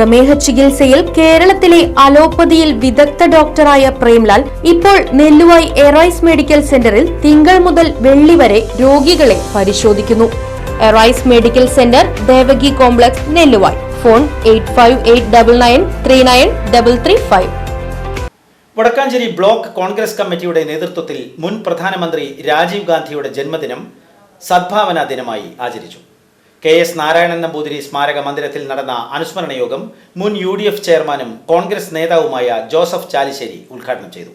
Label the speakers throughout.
Speaker 1: പ്രമേഹ ചികിത്സയിൽ കേരളത്തിലെ അലോപ്പതിയിൽ വിദഗ്ധ ഡോക്ടറായ പ്രേംലാൽ ഇപ്പോൾ നെല്ലുവായി എറൈസ് മെഡിക്കൽ സെന്ററിൽ തിങ്കൾ മുതൽ വെള്ളി വരെ രോഗികളെ പരിശോധിക്കുന്നു. Arise medical centre Devaki complex Nelluvai. Phone eight
Speaker 2: Vadakkanchery block Congress കമ്മിറ്റിയുടെ നേതൃത്വത്തിൽ മുൻ പ്രധാനമന്ത്രി രാജീവ് ഗാന്ധിയുടെ ജന്മദിനം സദ്ഭാവനാ ദിനമായി ആചരിച്ചു. കെ എസ് നാരായണൻ നമ്പൂതിരി സ്മാരക മന്ദിരത്തിൽ നടന്ന അനുസ്മരണ യോഗം മുൻ യു ഡി എഫ് ചെയർമാനും കോൺഗ്രസ് നേതാവുമായ ജോസഫ് ചാലിശ്ശേരി ഉദ്ഘാടനം ചെയ്തു.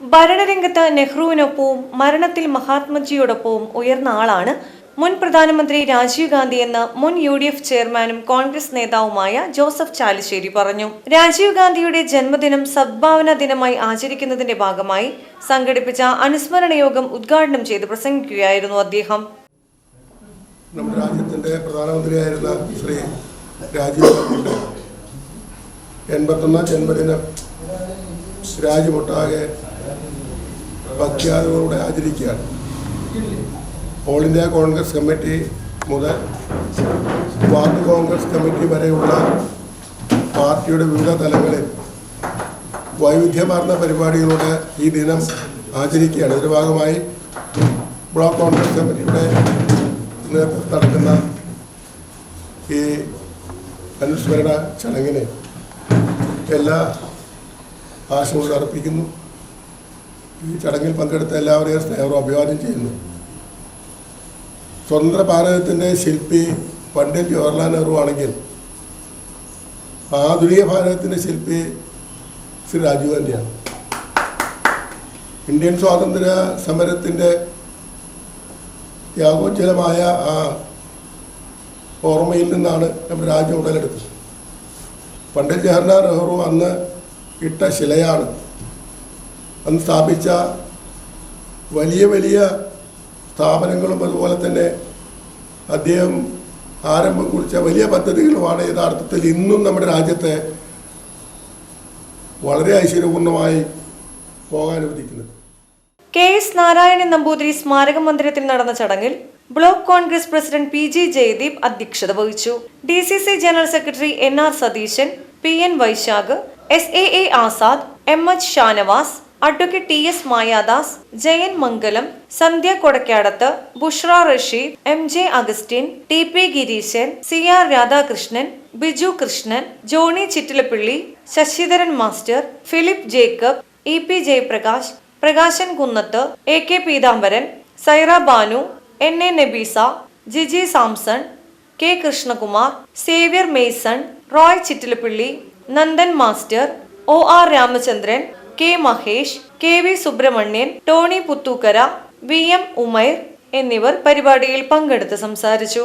Speaker 3: ഭരണരംഗത്ത് നെഹ്റുവിനൊപ്പവും മരണത്തിൽ മഹാത്മജിയോടൊപ്പവും ഉയർന്ന ആളാണ് മുൻ പ്രധാനമന്ത്രി രാജീവ് ഗാന്ധി എന്ന് മുൻ യു ഡി എഫ് ചെയർമാനും കോൺഗ്രസ് നേതാവുമായ ജോസഫ് ചാലിശ്ശേരി പറഞ്ഞു. രാജീവ് ഗാന്ധിയുടെ ജന്മദിനം സദ്ഭാവന ദിനമായി ആചരിക്കുന്നതിന്റെ ഭാഗമായി സംഘടിപ്പിച്ച അനുസ്മരണ യോഗം ഉദ്ഘാടനം ചെയ്ത് പ്രസംഗിക്കുകയായിരുന്നു അദ്ദേഹം.
Speaker 4: നമ്മുടെ രാജ്യത്തിന്റെ പ്രധാനമന്ത്രിയായിരുന്ന ശ്രീ രാജീവ് ഗാന്ധിയുടെ എൺപത്തൊന്നാം ജന്മദിനം രാജ്യമൊട്ടാകെ ഭക്തിയാദവരോടെ ആചരിക്കുകയാണ്. ഓൾ ഇന്ത്യ കോൺഗ്രസ് കമ്മിറ്റി മുതൽ വാർഡ് കോൺഗ്രസ് കമ്മിറ്റി വരെയുള്ള പാർട്ടിയുടെ വിവിധ തലങ്ങളിൽ വൈവിധ്യമാർന്ന പരിപാടികളോടെ ഈ ദിനം ആചരിക്കുകയാണ്. ഇതിന്റെ ഭാഗമായി ബ്ലോക്ക് കോൺഗ്രസ് കമ്മിറ്റിയുടെ നേതൃത്വത്തിൽ നടക്കുന്ന ഈ അനുസ്മരണ ചടങ്ങിന് എല്ലാ ആശംസകൾ അർപ്പിക്കുന്നു. ഈ ചടങ്ങിൽ പങ്കെടുത്ത എല്ലാവരെയും സ്നേഹവും അഭിവാദ്യം ചെയ്യുന്നു. സ്വതന്ത്ര ഭാരതത്തിന്റെ ശില്പി പണ്ഡിറ്റ് ജവഹർലാൽ നെഹ്റു ആണെങ്കിൽ ആധുനിക ഭാരതത്തിന്റെ ശില്പി ശ്രീ രാജീവ് ഗാന്ധിയാണ്. ഇന്ത്യൻ സ്വാതന്ത്ര്യ സമരത്തിന്റെ ത്യാഗോജ്വലമായ ആ ഓർമ്മയിൽ നിന്നാണ് നമ്മുടെ രാജ്യം ഉടലെടുത്തത്. പണ്ഡിറ്റ് ജവഹർലാൽ നെഹ്റു അന്ന് ഇട്ട ശിലയാണ്. അന്ന് സ്ഥാപിച്ച വലിയ വലിയ സ്ഥാപനങ്ങളും അതുപോലെ തന്നെ അദ്ദേഹം ആരംഭം കുറിച്ച വലിയ പദ്ധതികളുമാണ് യഥാർത്ഥത്തിൽ ഇന്നും നമ്മുടെ രാജ്യത്തെ വളരെ ഐശ്വര്യപൂർണമായി പോകാൻ അനുവദിക്കുന്നത്.
Speaker 3: കെ എസ് നാരായണൻ നമ്പൂതിരി സ്മാരക മന്ദിരത്തിൽ നടന്ന ചടങ്ങിൽ block Congress president P G Jayadeep അധ്യക്ഷത വഹിച്ചു. D C C general secretary N R Satheesan P N Vaishakh S A A Azad M H Shanavas advocate T S Mayadas Jayan Mangalam Sandhya Kodakkadath Bushra Rasheed M J Augustine T P Gireesan C R Radhakrishnan Biju Krishnan Johny Chittilappilly Sasidharan master Philip Jacob E P Jayaprakash Prakashan Kunnath A K Peethambaran Saira Banu N A Nabeesa Jiji Samson K Krishnakumar Xavier Mason Roy Chittilappilly Nandan master O R Ramachandran K Mahesh K V Subramanian Tony Puthookkara V M Umair എന്നിവർ പരിപാടിയിൽ പങ്കെടുത്ത് സംസാരിച്ചു.